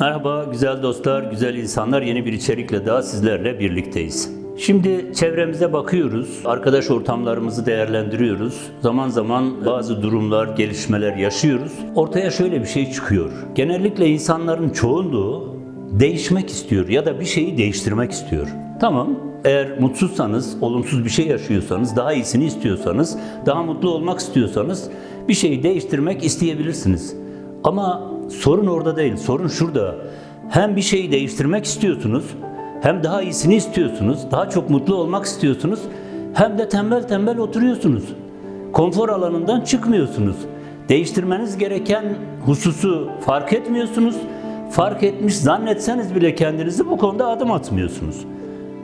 Merhaba güzel dostlar, güzel insanlar. Yeni bir içerikle daha sizlerle birlikteyiz. Şimdi çevremize bakıyoruz, arkadaş ortamlarımızı değerlendiriyoruz. Zaman zaman bazı durumlar, gelişmeler yaşıyoruz. Ortaya şöyle bir şey çıkıyor. Genellikle insanların çoğunluğu değişmek istiyor ya da bir şeyi değiştirmek istiyor. Tamam, eğer mutsuzsanız, olumsuz bir şey yaşıyorsanız, daha iyisini istiyorsanız, daha mutlu olmak istiyorsanız bir şeyi değiştirmek isteyebilirsiniz. Ama sorun orada değil, sorun şurada. Hem bir şeyi değiştirmek istiyorsunuz, hem daha iyisini istiyorsunuz, daha çok mutlu olmak istiyorsunuz, hem de tembel tembel oturuyorsunuz. Konfor alanından çıkmıyorsunuz. Değiştirmeniz gereken hususu fark etmiyorsunuz. Fark etmiş zannetseniz bile kendinizi bu konuda adım atmıyorsunuz.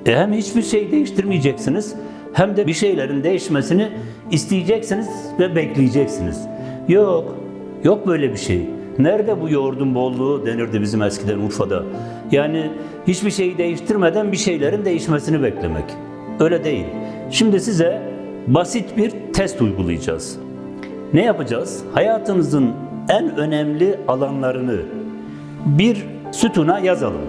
E hem hiçbir şey değiştirmeyeceksiniz hem de bir şeylerin değişmesini isteyeceksiniz ve bekleyeceksiniz. Yok, yok böyle bir şey. Nerede bu yoğurdun bolluğu denirdi bizim eskiden Urfa'da. Yani hiçbir şeyi değiştirmeden bir şeylerin değişmesini beklemek. Öyle değil. Şimdi size basit bir test uygulayacağız. Ne yapacağız? Hayatınızın en önemli alanlarını bir sütuna yazalım.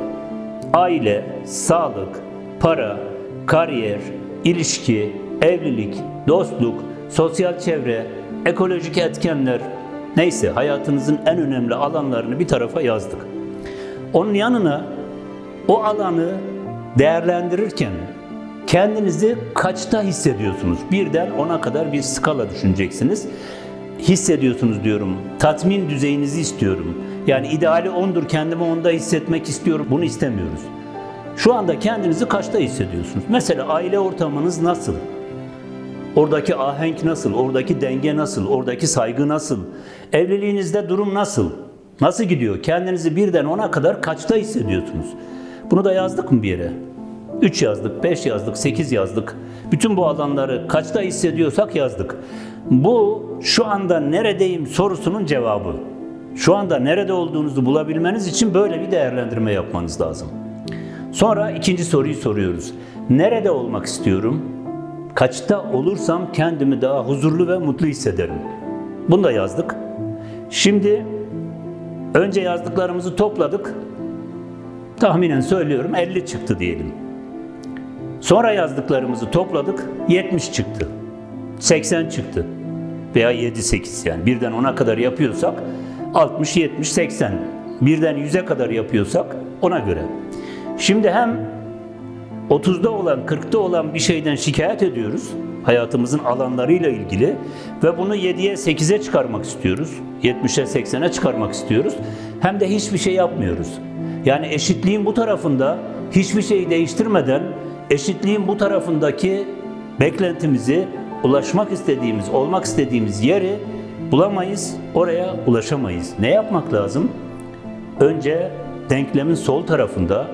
Aile, sağlık, para, kariyer, ilişki, evlilik, dostluk, sosyal çevre, ekolojik etkenler, neyse hayatınızın en önemli alanlarını bir tarafa yazdık. Onun yanına o alanı değerlendirirken kendinizi kaçta hissediyorsunuz? Birden ona kadar bir skala düşüneceksiniz. Hissediyorsunuz diyorum. Tatmin düzeyinizi istiyorum. Yani ideali 10'dur kendimi 10'da hissetmek istiyorum. Bunu istemiyoruz. Şu anda kendinizi kaçta hissediyorsunuz? Mesela aile ortamınız nasıl? Oradaki ahenk nasıl? Oradaki denge nasıl? Oradaki saygı nasıl? Evliliğinizde durum nasıl? Nasıl gidiyor? Kendinizi birden ona kadar kaçta hissediyorsunuz? Bunu da yazdık mı bir yere? 3 yazdık, 5 yazdık, 8 yazdık. Bütün bu alanları kaçta hissediyorsak yazdık. Bu şu anda neredeyim sorusunun cevabı. Şu anda nerede olduğunuzu bulabilmeniz için böyle bir değerlendirme yapmanız lazım. Sonra ikinci soruyu soruyoruz. Nerede olmak istiyorum? Kaçta olursam kendimi daha huzurlu ve mutlu hissederim. Bunu da yazdık. Şimdi önce yazdıklarımızı topladık. Tahminen söylüyorum 50 çıktı diyelim. Sonra yazdıklarımızı topladık 70 çıktı. 80 çıktı. Veya 7-8 yani birden 10'a kadar yapıyorsak 60, 70, 80. Birden 100'e kadar yapıyorsak ona göre. Şimdi hem 30'da olan, 40'ta olan bir şeyden şikayet ediyoruz. Hayatımızın alanlarıyla ilgili ve bunu 7'ye 8'e çıkarmak istiyoruz. 70'e 80'e çıkarmak istiyoruz. Hem de hiçbir şey yapmıyoruz. Yani eşitliğin bu tarafında hiçbir şeyi değiştirmeden eşitliğin bu tarafındaki beklentimizi ulaşmak istediğimiz, olmak istediğimiz yeri bulamayız, oraya ulaşamayız. Ne yapmak lazım? Önce denklemin sol tarafında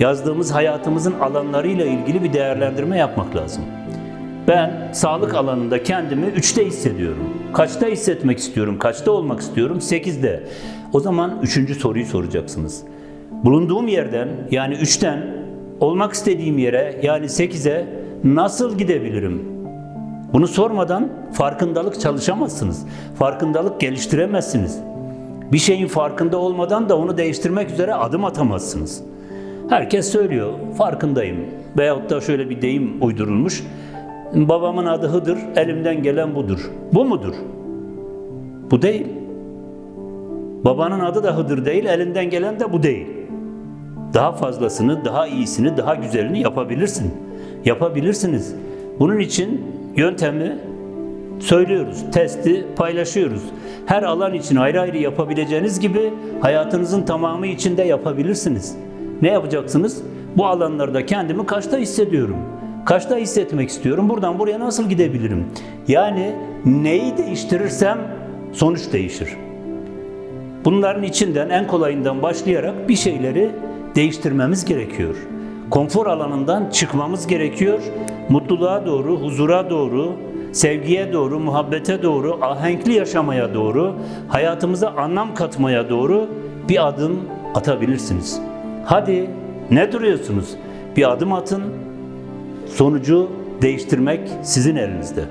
yazdığımız hayatımızın alanlarıyla ilgili bir değerlendirme yapmak lazım. Ben sağlık alanında kendimi 3'te hissediyorum. Kaçta hissetmek istiyorum? Kaçta olmak istiyorum? 8'de. O zaman üçüncü soruyu soracaksınız. Bulunduğum yerden yani 3'ten olmak istediğim yere yani 8'e nasıl gidebilirim? Bunu sormadan farkındalık çalışamazsınız. Farkındalık geliştiremezsiniz. Bir şeyin farkında olmadan da onu değiştirmek üzere adım atamazsınız. Herkes söylüyor, farkındayım. Veyahut da şöyle bir deyim uydurulmuş. Babamın adı Hıdır, elimden gelen budur. Bu mudur? Bu değil. Babanın adı da Hıdır değil, elinden gelen de bu değil. Daha fazlasını, daha iyisini, daha güzelini yapabilirsin. Yapabilirsiniz. Bunun için yöntemi söylüyoruz, testi paylaşıyoruz. Her alan için ayrı ayrı yapabileceğiniz gibi hayatınızın tamamı için de yapabilirsiniz. Ne yapacaksınız? Bu alanlarda kendimi kaçta hissediyorum? Kaçta hissetmek istiyorum? Buradan buraya nasıl gidebilirim? Yani neyi değiştirirsem sonuç değişir. Bunların içinden en kolayından başlayarak bir şeyleri değiştirmemiz gerekiyor. Konfor alanından çıkmamız gerekiyor. Mutluluğa doğru, huzura doğru, sevgiye doğru, muhabbete doğru, ahenkli yaşamaya doğru, hayatımıza anlam katmaya doğru bir adım atabilirsiniz. Hadi ne duruyorsunuz? Bir adım atın. Sonucu değiştirmek sizin elinizde.